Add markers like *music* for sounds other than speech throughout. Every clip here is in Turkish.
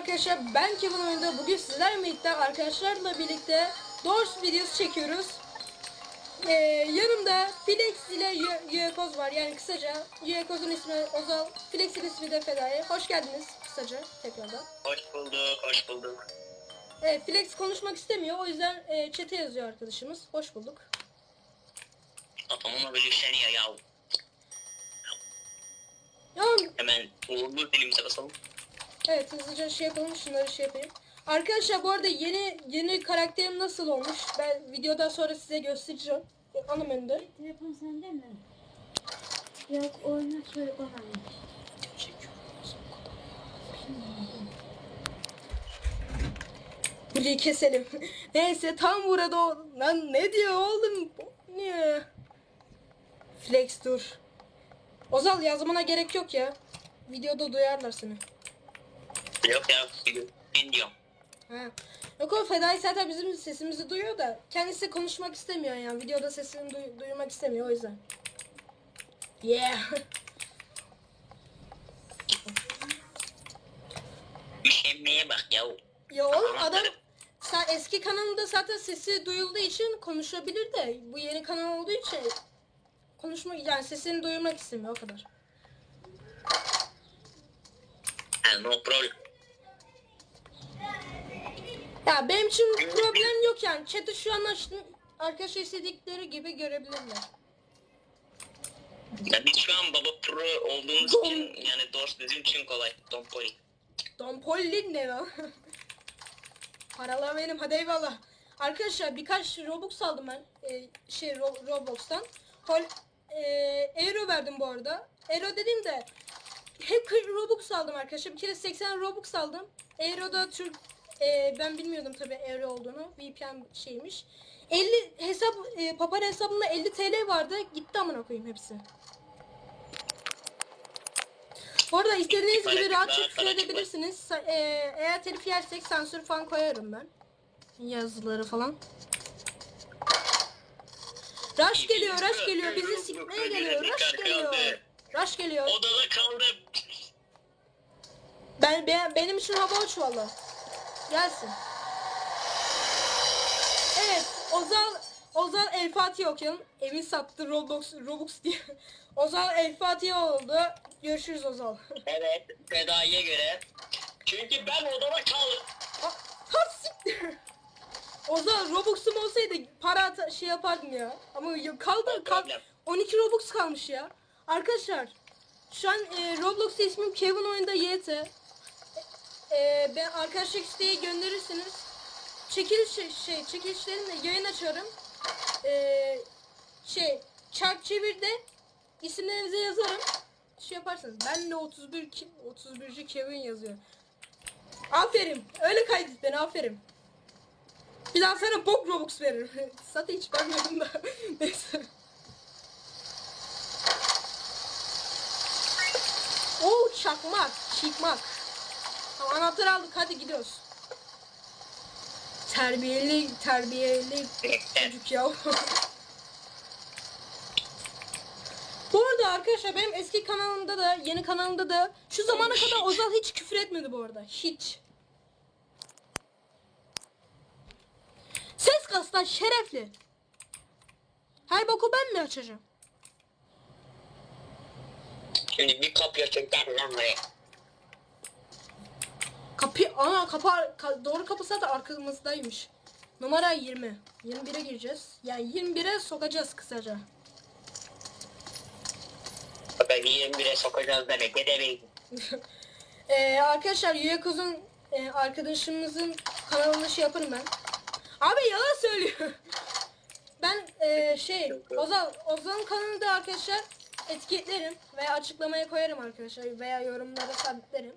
arkadaşlar ben Kevin oyunda bugün sizlerle birlikte arkadaşlarla birlikte Doors videosu çekiyoruz. Ee, yanımda Flex ile Yekoz var yani kısaca Yekoz'un ismi Ozal, Flex'in ismi de Fedai. Hoş geldiniz kısaca tekrardan. Hoş bulduk, hoş bulduk. Evet Flex konuşmak istemiyor o yüzden e, chat'e yazıyor arkadaşımız. Hoş bulduk. Atamama böyle seni ya ya. Ya Hemen uğurlu dilimize basalım. Evet hızlıca şey yapalım şunları şey yapayım. Arkadaşlar bu arada yeni yeni karakterim nasıl olmuş? Ben videodan sonra size göstereceğim. Ana menüde. Telefon sende mi? Yok oyna söyle bana. Burayı keselim. *laughs* Neyse tam burada o... Lan ne diyor oğlum? Niye? Flex dur. Ozal yazmana gerek yok ya. Videoda duyarlar seni. Yok ya, ben diyorum. Ha. Yok o Fedai zaten bizim sesimizi duyuyor da kendisi konuşmak istemiyor yani. Videoda sesini duy- duymak istemiyor o yüzden. Yeah. *laughs* Üşenmeye bak ya. ya oğlum adam sa- eski kanalında zaten sesi duyulduğu için konuşabilir de bu yeni kanal olduğu için konuşmak yani sesini duyurmak istemiyor o kadar. No problem. Ya benim için problem yok yani. Chat'i şu an açtım. Arkadaşlar istedikleri gibi görebilirler. Ya biz şu an baba pro olduğumuz Dom- için yani Dors bizim için kolay. Don Pollin ne lan? *laughs* Paralar benim hadi eyvallah. Arkadaşlar birkaç Robux aldım ben. Ee, şey Ro- Roblox'tan. Hol e, Euro verdim bu arada. Euro dediğim de hep 40 Robux aldım arkadaşlar. Bir kere 80 Robux aldım. Euro'da Türk e, ben bilmiyordum tabii Euro olduğunu. VPN şeymiş. 50 hesap e, Papara hesabımda 50 TL vardı. Gitti amına koyayım hepsi. Bu arada istediğiniz gibi rahatça küfür edebilirsiniz. E, eğer telif yersek sansür falan koyarım ben. Yazıları falan. Rush geliyor, Rush geliyor. Bizi sikmeye geliyor. Rush geliyor. Rush geliyor. Odada kaldım. Ben, ben benim için hava uç valla. Gelsin. Evet, Ozal Ozal El Fatiha okuyalım. Evi sattı Roblox Robux diye. *laughs* Ozal El Fatiha oldu. Görüşürüz Ozal. *laughs* Evet, Fedai'ye göre. Çünkü ben odada kaldım. Ozan Robux'um olsaydı para şey yapardım ya. Ama kaldı kal Problem. 12 Robux kalmış ya. Arkadaşlar şu an e, Roblox'ta ismim Kevin oyunda YT. E, ben arkadaşlık isteği gönderirsiniz. Çekiliş şey, şey çekilişlerimle yayın açarım. E, şey çark çevirde isimlerinizi yazarım. Şey yaparsınız. Ben de 31 ki- 31. Kevin yazıyor. Aferin. Öyle kaydet beni aferin. Bir daha sana bok Robux veririm. *laughs* Zaten hiç bakmıyorum da. *laughs* Neyse. Oo çakmak. Çıkmak. Tamam anahtarı aldık hadi gidiyoruz. Terbiyeli terbiyeli çocuk ya. bu arada arkadaşlar benim eski kanalımda da yeni kanalımda da şu zamana kadar Ozal hiç küfür etmedi bu arada. Hiç. Ses kas lan şerefli. Her boku ben mi açacağım? Şimdi bir kapı gel lan buraya. Kapı ana kapı ka- doğru kapı zaten arkamızdaymış. Numara 20. 21'e gireceğiz. Yani 21'e sokacağız kısaca. Ben 21'e sokacağız demek ne demek. *laughs* Ee, arkadaşlar Yuyakoz'un e, arkadaşımızın kanalını şey yaparım ben. Abi yalan söylüyor. *laughs* Ben e, şey Ozan Ozan'ın kanalını da arkadaşlar etiketlerim veya açıklamaya koyarım arkadaşlar veya yorumlara sabitlerim.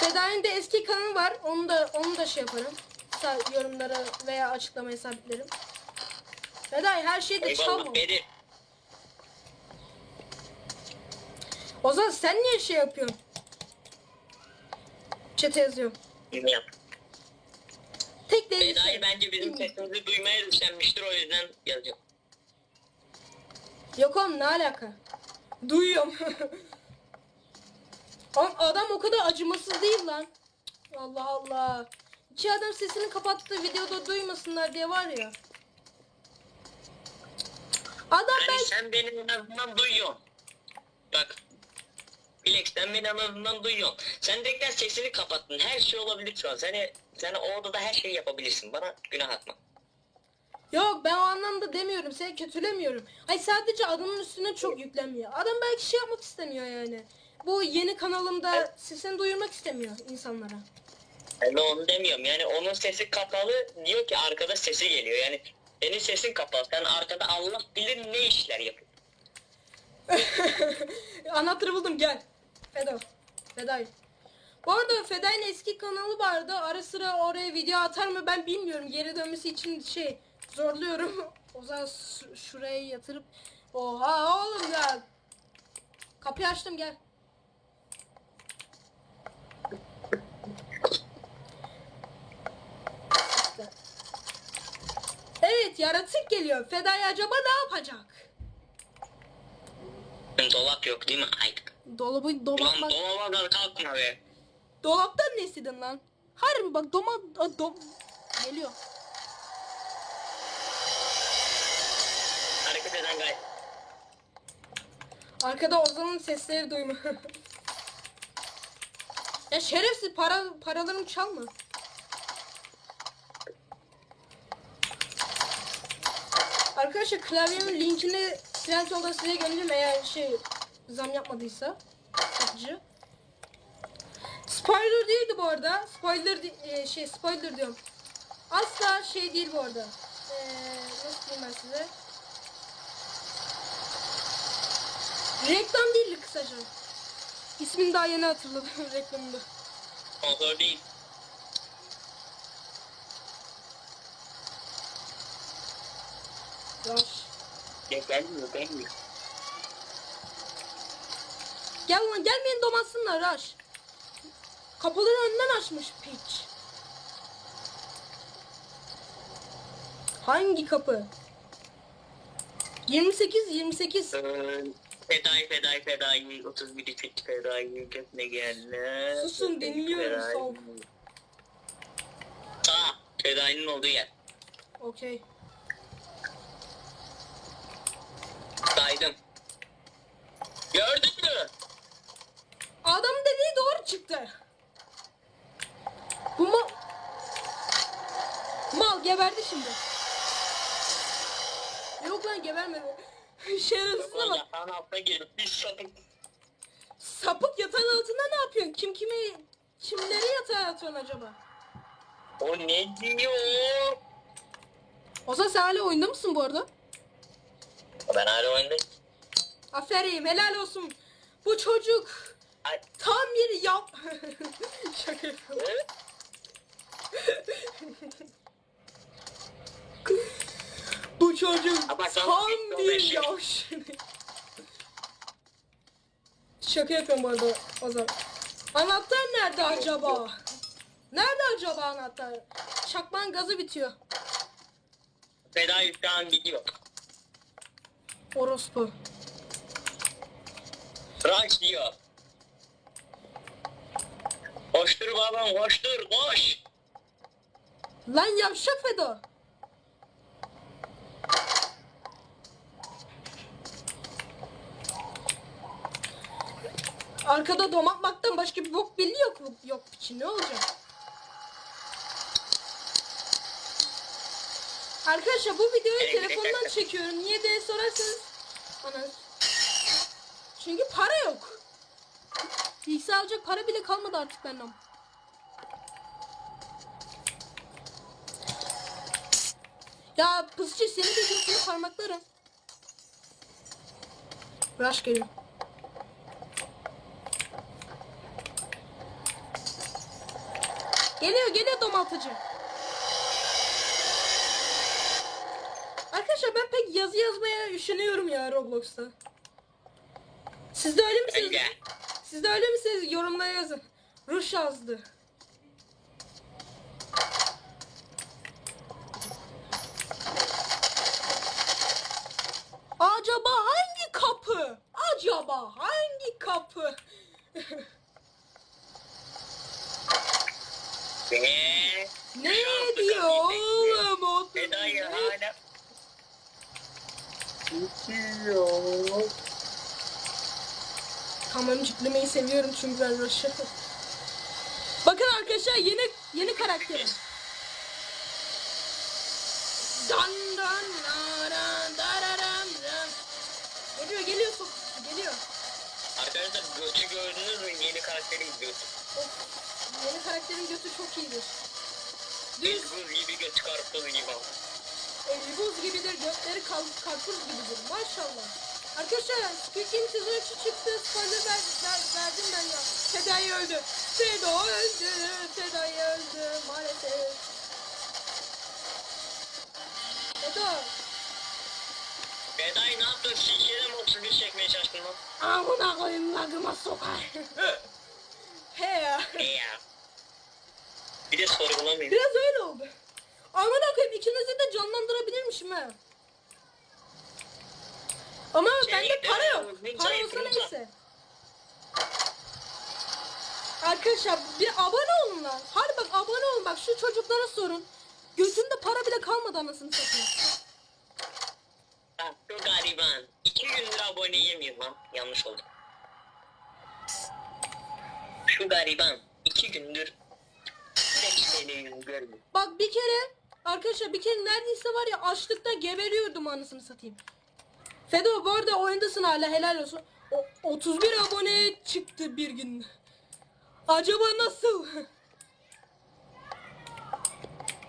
Fedai'nin de eski kanalı var. Onu da onu da şey yaparım. Sa- yorumlara veya açıklamaya sabitlerim. Fedai her şeyi de çalma. Beni. Ozan sen niye şey yapıyorsun? Çete yazıyorum. Yap? Tek değil. Fedai bence bizim sesimizi duymaya üşenmiştir o yüzden yazacağım. Yok oğlum ne alaka? Duyuyorum. *laughs* Lan adam o kadar acımasız değil lan. Allah Allah. İki adam sesini kapattı videoda duymasınlar diye var ya. Adam Yani ben sen beni en azından duyuyorsun. Bak. Bilek sen beni en azından duyuyorsun. Sen tekrar sesini kapattın. Her şey olabilir şu an. Seni, sen o odada her şeyi yapabilirsin. Bana günah atma. Yok ben o anlamda demiyorum. Seni kötülemiyorum. Ay sadece adamın üstüne çok yüklenmiyor. Adam belki şey yapmak istemiyor yani. Bu yeni kanalımda sesini duyurmak istemiyor insanlara. Ben de onu demiyorum. Yani onun sesi kapalı diyor ki arkada sesi geliyor. Yani senin sesin kapalı. Sen arkada Allah bilir ne işler yapıyorsun. *laughs* Anahtarı buldum gel. Feda. Feday. Bu arada Feday'ın eski kanalı vardı. Ara sıra oraya video atar mı ben bilmiyorum. Geri dönmesi için şey zorluyorum. *laughs* O zaman şu- şuraya yatırıp Oha oğlum ya. Kapıyı açtım gel. Evet yaratık geliyor. Feday acaba ne yapacak? Dolap yok değil mi? Ay. Dolabı Lan dolapmak. dolaba da kalkma be. Dolaptan ne istedin lan? Harbi bak doma a, dom geliyor. Hareket eden gay. Arkada Ozan'ın sesleri duyma. *laughs* ya şerefsiz para paralarımı çalma. Arkadaşlar klavyemin linkini Trendyol'da size gönderirim eğer şey zam yapmadıysa satıcı. Spoiler değildi bu arada. Spoiler e, şey spoiler diyorum. Asla şey değil bu arada. Ee, nasıl diyeyim ben size? Reklam değildi kısaca. İsmini daha yeni hatırladım *laughs* reklamında. Sponsor değil. Yaş. Ya gelmiyor gelmiyor. Gel lan gelmeyin domatsınlar Raş. Kapıları önden açmış piç. Hangi kapı? 28 28. Ee, Fedai fedai fedai 31 fit fedai köpne geldi. Susun, dinliyorum, soğuk. Sağ. Fedai'nin olduğu yer. Okey. Gördün mü? Adamın dediği doğru çıktı. Bu mal... Mal geberdi şimdi. Yok lan gebermedi. *laughs* Şerefsizine bak. yatağın altına girip bir sapık. Sapık yatağın altında ne yapıyorsun? Kim kimi kimleri yatağa atıyorsun acaba? O ne diyor? Ozan sen hala oyunda mısın bu arada? Ben hala oyundayım. Aferin helal olsun. Bu çocuk tam bir yap. *laughs* Şaka yapıyorum. Bu çocuk tam bir şey- yaş. Şaka yapıyorum bu arada Ozan. Anahtar nerede acaba? Nerede acaba anahtar? Çakman gazı bitiyor. Fedai şu an gidiyor. Orospu. Rush diyor. Koştur babam koştur koş. Lan yavşak Fedo. Arkada domatmaktan başka bir bok belli yok? Yok piçi ne olacak? Arkadaşlar bu videoyu telefondan çekiyorum. Niye diye sorarsanız ana çünkü para yok. Bilgisayar alacak para bile kalmadı artık benden. Ya pısçı seni de gözünü parmaklarım. Rush geliyor. Geliyor geliyor domaltıcı. Arkadaşlar ben pek yazı yazmaya üşeniyorum ya Roblox'ta. Siz de öyle misiniz? Öyle. Siz de öyle misiniz? Yorumlara yazın. Rush yazdı. Acaba hangi kapı? Acaba hangi kapı? Ve Ne Şanslı diyor kapıyı bekliyor. oğlum? Otuz Feda'yı beş. hala Tamam seviyorum çünkü ben Rush'ı. Bakın arkadaşlar yeni yeni karakterim. Dan dan dan dararam ram. Geliyor geliyor sok geliyor. Arkadaşlar götü gördünüz mü? Yeni karakteri götü. Of, yeni karakterin götü çok iyidir. Biz buz gibi götü karpuz gibi. Eli buz gibidir, götleri kal karpuz gibidir. Maşallah. Arkadaşlar Game sezon 3 çıktı. Spoiler ver, ver, verdim ben ya. Feda'yı öldü. Feda öldü. Feda'yı öldü. Maalesef. Feda. Feda'yı ne yaptın? Mi 31 çekmeye çalıştın lan? Amına koyayım lagıma sokar. He ya. Ne ya? Bir de sorgulamayayım. Biraz öyle oldu. Amına koyayım ikinizi de canlandırabilirmişim ha. Ama bende para yok. Para olsa neyse. Arkadaşlar bir abone olun lan. Hadi bak abone olun bak şu çocuklara sorun. Gözünde para bile kalmadı anasını satayım. Şu gariban. İki gündür abone yemiyor lan. Yanlış oldu. Şu gariban. iki gündür 5 TL yüz görmüyor. Bak bir kere arkadaşlar bir kere neredeyse var ya açlıkta geberiyordum anasını satayım. Fedo bu arada oyundasın hala helal olsun. O, 31 abone çıktı bir gün. Acaba nasıl? *laughs*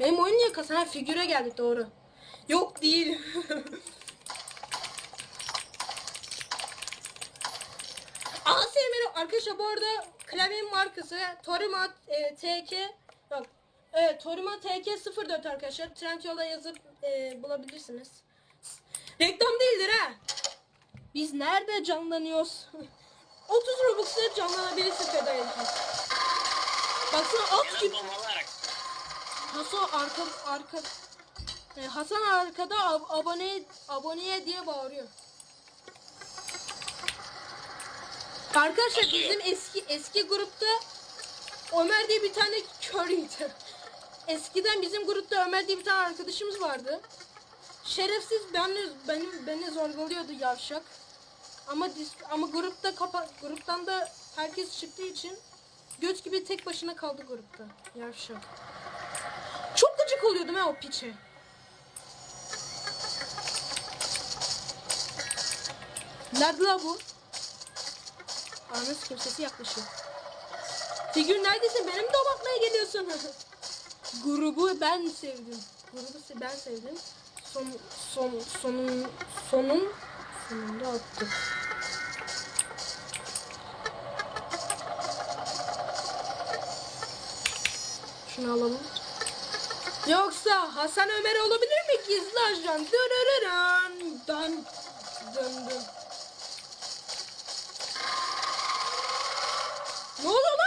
Benim oyun niye kasa? Ha figüre geldik doğru. Yok değil. *laughs* ASMR arkadaşlar bu arada klavyenin markası Torima e, TK yok. Evet Torima TK04 arkadaşlar. Trendyol'a yazıp e, bulabilirsiniz. Reklam değildir ha. Biz nerede canlanıyoruz? *laughs* 30 Robux'la canlanabilirsin feda edilmiş. Baksana Yalan gibi. Hasan arka arka e, Hasan arkada ab- abone aboneye diye bağırıyor. Arkadaşlar bizim eski eski grupta Ömer diye bir tane körüydü. *laughs* Eskiden bizim grupta Ömer diye bir tane arkadaşımız vardı. Şerefsiz benle benim beni zorbalıyordu yavşak. Ama dis- ama grupta kapa gruptan da herkes çıktığı için göt gibi tek başına kaldı grupta. Yavşak. Çok gıcık oluyordum ha o piçe. Nerede bu? Ananı kimsesi yaklaşıyor. Figür neredesin? Benim de bakmaya geliyorsun. *laughs* Grubu ben sevdim. Grubu ben sevdim. Son son sonun sonun sonunda attık. Şunu alalım. Yoksa Hasan Ömer olabilir mi gizli ajan? Dırırırın. Dan. Döndüm. Ne oluyor lan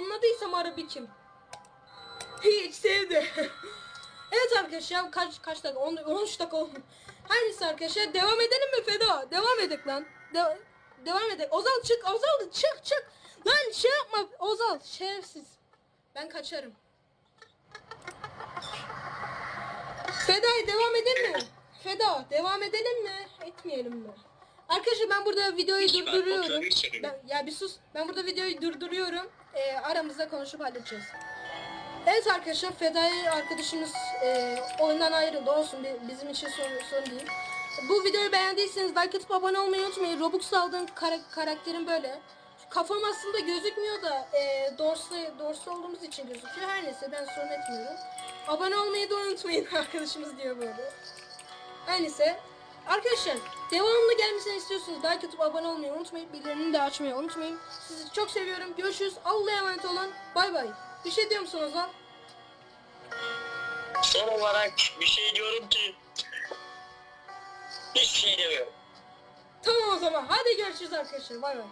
Anladıysam Arabikim. Hiç sevdi. *laughs* evet arkadaşlar kaç kaç dakika 10 13 dakika oldu. Her neyse arkadaşlar devam edelim mi Feda? Devam edek lan. De- devam edek. Ozal çık Ozal çık çık. Lan şey yapma Ozal şerefsiz. Ben kaçarım. Feda devam edelim mi? Feda devam edelim mi? Etmeyelim mi? Arkadaşlar ben burada videoyu durduruyorum. çekelim. Ben, ya bir sus. Ben burada videoyu durduruyorum. Ee, aramızda konuşup halledeceğiz. Evet arkadaşlar Fedai arkadaşımız e, oyundan ayrıldı. Olsun bi- bizim için sorun, sorun değil. Bu videoyu beğendiyseniz like atıp abone olmayı unutmayın. Robux aldığım kara- karakterim böyle. Kafam aslında gözükmüyor da e, dorslu, dorslu olduğumuz için gözüküyor. Her neyse ben sorun etmiyorum. Abone olmayı da unutmayın *laughs* arkadaşımız diyor böyle. Her neyse. Arkadaşlar devamlı gelmesini istiyorsunuz. Like atıp abone olmayı unutmayın. Bildirimini de açmayı unutmayın. Sizi çok seviyorum. Görüşürüz. Allah'a emanet olun. Bay bay. Bir şey diyor musun Ozan? Son olarak bir şey diyorum ki hiçbir şey demiyorum. Tamam o zaman. Hadi görüşürüz arkadaşlar. Bay bay.